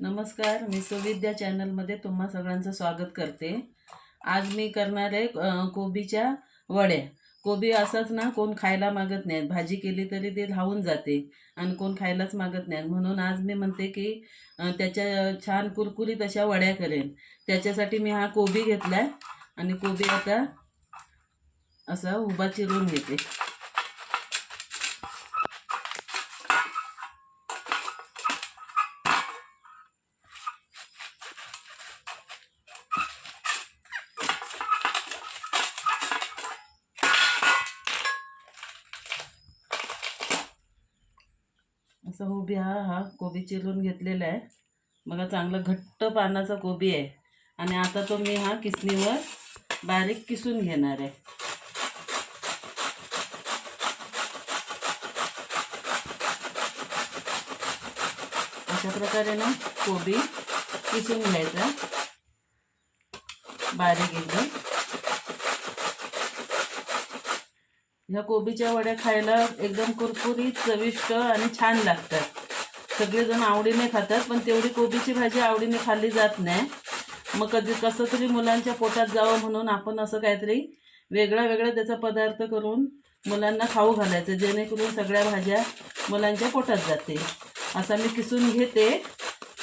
नमस्कार मी सुविद्या चॅनलमध्ये तुम्हा सगळ्यांचं स्वागत करते. आज मी करणार आहे कोबीच्या वड्या. कोबी असंच ना कोण खायला मागत नाहीत. भाजी केली तरी ते राहून जाते आणि कोण खायलाच मागत नाहीत. म्हणून आज मी म्हणते की त्याच्या छान कुरकुरीत अशा वड्या करेन. त्याच्यासाठी मी हा कोबी घेतला आहे आणि कोबी आता असा उभा चिरून घेते. असं उभी हा हा कोबी चिरून घेतलेला आहे. बघा चांगला घट्ट पानाचा कोबी आहे. आणि आता तो मी हा किसणीवर बारीक किसून घेणार आहे. अशा प्रकारे ना कोबी किसून घ्यायचा. बारीक एकदम. ह्या कोबीच्या वड्या खायला एकदम कुरकुरीत चविष्ट आणि छान लागतात. सगळेजण आवडीने खातात पण तेवढी कोबीची भाजी आवडीने खाल्ली जात नाही. मग कधी कसं तरी मुलांच्या पोटात जावं म्हणून आपण असं काहीतरी वेगळा वेगळा त्याचा पदार्थ करून मुलांना खाऊ घालायचं जेणेकरून सगळ्या भाज्या मुलांच्या पोटात जाते असा मी किसून घेते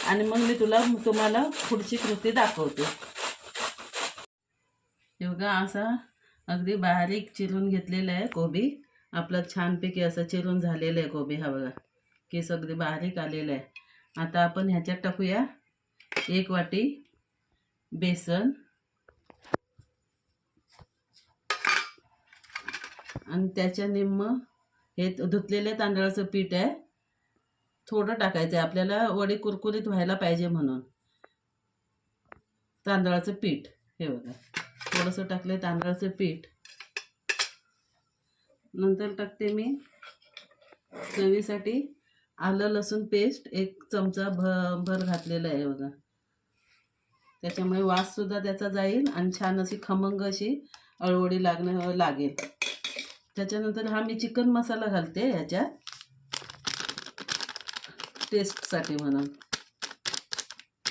आणि मग मी तुला तुम्हाला पुढची कृती दाखवते. हे असा अगदी बारीक चिरून घेतलेलं आहे कोबी. आपलं छानपैकी असं चिरून झालेलं आहे कोबी. हा बघा केस अगदी बारीक आलेलं आहे. आता आपण ह्याच्यात टाकूया. एक वाटी बेसन. आणि त्याच्या निम्म हे धुतलेलं तांदळाचं पीठ आहे. थोडं टाकायचं आहे. आपल्याला वडी कुरकुरीत व्हायला पाहिजे म्हणून. तांदळाचं पीठ हे बघा. थोडंसं टाकलं तांदळाचं पीठ. नंतर टाकते मी चवीसाठी आलं लसूण पेस्ट एक चमचा भ भर घातलेला आहे बघा. त्याच्यामुळे वाससुद्धा त्याचा जाईल आणि छान अशी खमंग अशी अळवडी लागणं लागेल. त्याच्यानंतर हा मी चिकन मसाला घालते ह्याच्यात टेस्टसाठी म्हणून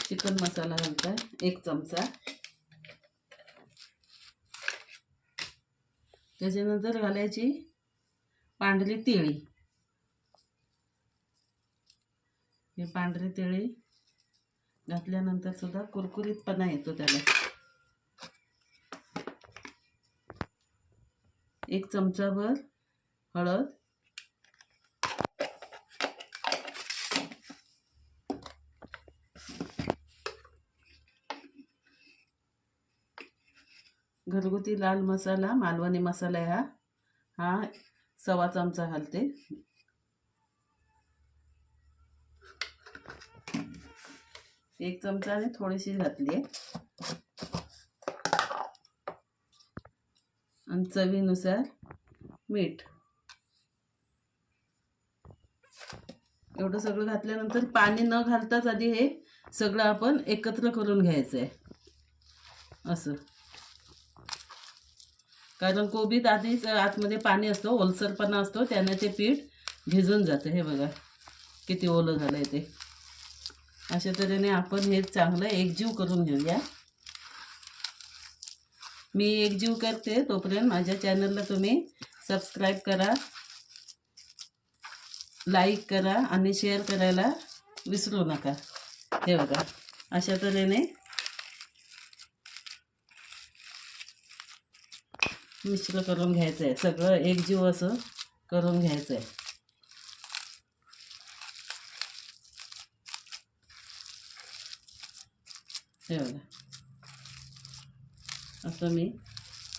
चिकन मसाला घालताय एक चमचा. त्याच्यानंतर घालायची पांढरी तिळी. हे पांढरी तिळी घातल्यानंतर सुद्धा कुरकुरीतपणा येतो त्याला. एक चमचाभर हळद घरगुती लाल मसाला मालवणी मसाला हा हा सवा चमचा घालते. एक चमचा आणि थोडीशी घातली आणि चवीनुसार मीठ. एवढं सगळं घातल्यानंतर पाणी न घालताच आधी हे सगळं आपण एकत्र करून घ्यायचं आहे असं. कारण कोबीत आधीच आतमध्ये पाणी असतो ओलसरपणा असतो त्याने ते पीठ भिजून जातं. हे बघा किती ओलं झालं आहे ते. अशा तऱ्हेने आपण हे चांगलं एकजीव करून घेऊया. मी एकजीव करते तोपर्यंत माझ्या चॅनलला तुम्ही सबस्क्राईब करा लाईक करा आणि शेअर करायला विसरू नका. हे बघा अशा तऱ्हेने मिश्र करून घ्यायचं आहे सगळं एकजीव असं करून घ्यायचं आहे हे बघा. असं मी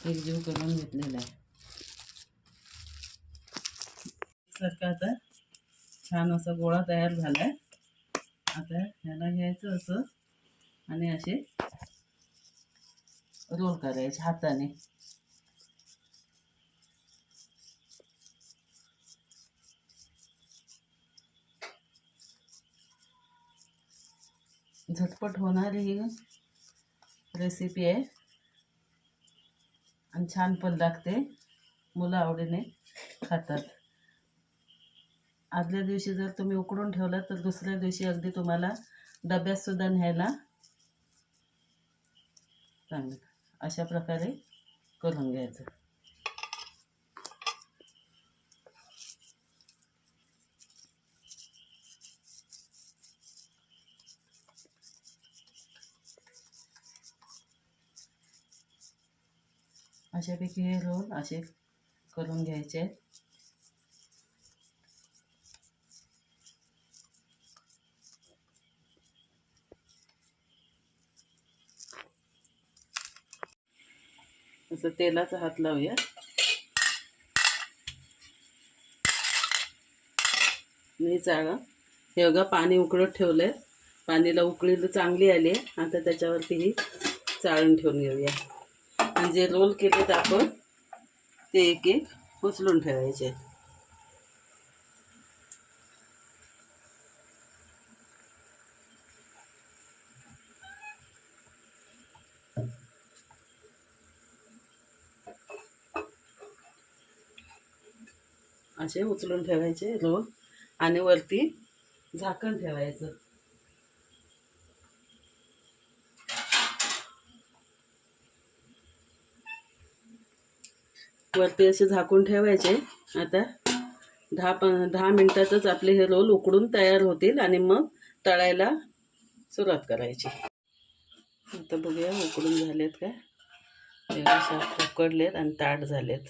एकजीव करून घेतलेलं आहे. सारखा आता छान असा गोळा तयार झाला आहे आता ह्याला घ्यायचं असं आणि असे रोल करायचे हाताने. झटपट होणारी ही रेसिपी आहे. आणि छान पण लागते. मुलं आवडीने खातात. आदल्या दिवशी जर तुम्ही उकडून ठेवलं तर दुसऱ्या दिवशी अगदी तुम्हाला डब्यातसुद्धा न्यायला चांगलं. अशा प्रकारे करून घ्यायचं. अशापैकी हे रोल असे करून घ्यायचे. आहेत. असं तेलाचा हात लावूया. नाही चाळा हे बघा पाणी उकळत ठेवलंय. पाणीला उकळी चांगली आली आहे. आता त्याच्यावरती ही चाळून ठेवून घेऊया. आणि जे रोल केलेत आपण ते एक एक उचलून ठेवायचे. असे उचलून ठेवायचे रोल आणि वरती झाकण ठेवायचं. वरती असे झाकून ठेवायचे. आता दहा प दहा मिनटातच आपले हे रोल उकडून तयार होतील आणि मग तळायला सुरुवात करायची. आता बघूया उकडून झालेत काय? असे अशा उकडलेत आणि ताट झालेत.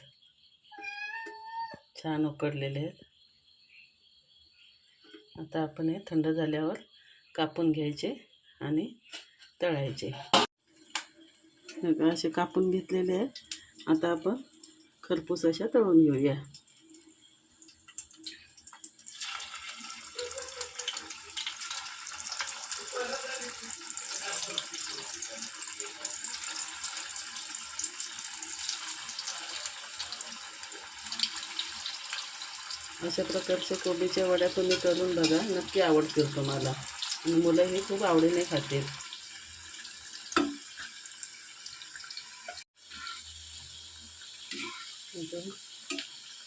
छान उकडलेले आहेत. आता आपण हे थंड झाल्यावर कापून घ्यायचे आणि तळायचे. असे कापून घेतलेले आहेत. आता आपण खरपूस अशा तळून घेऊया. अशा प्रकारच्या कोबीच्या वड्या तुम्ही करून बघा. नक्की आवडतील तुम्हाला. आणि मुलं हे खूप आवडीने खातील. आता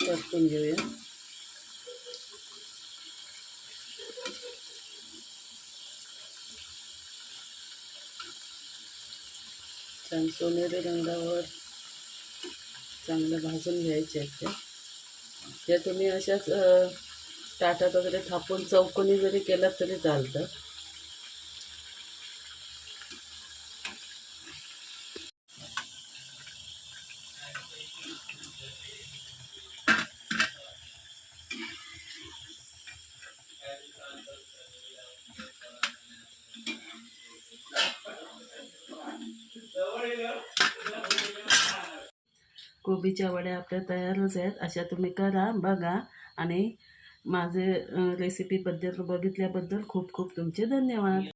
परतून घेऊया. छान सोनेरी रंगावर चांगलं भाजून घ्यायचे आहेत ते. तुम्ही अशाच ताटात वगैरे थापून चौकोनी जरी केलात तरी चालतं. कोबीच्या वड्या आपल्या तयारच आहेत. अशा तुम्ही करा बघा. आणि माझे रेसिपीबद्दल बघितल्याबद्दल खूप खूप तुमचे धन्यवाद.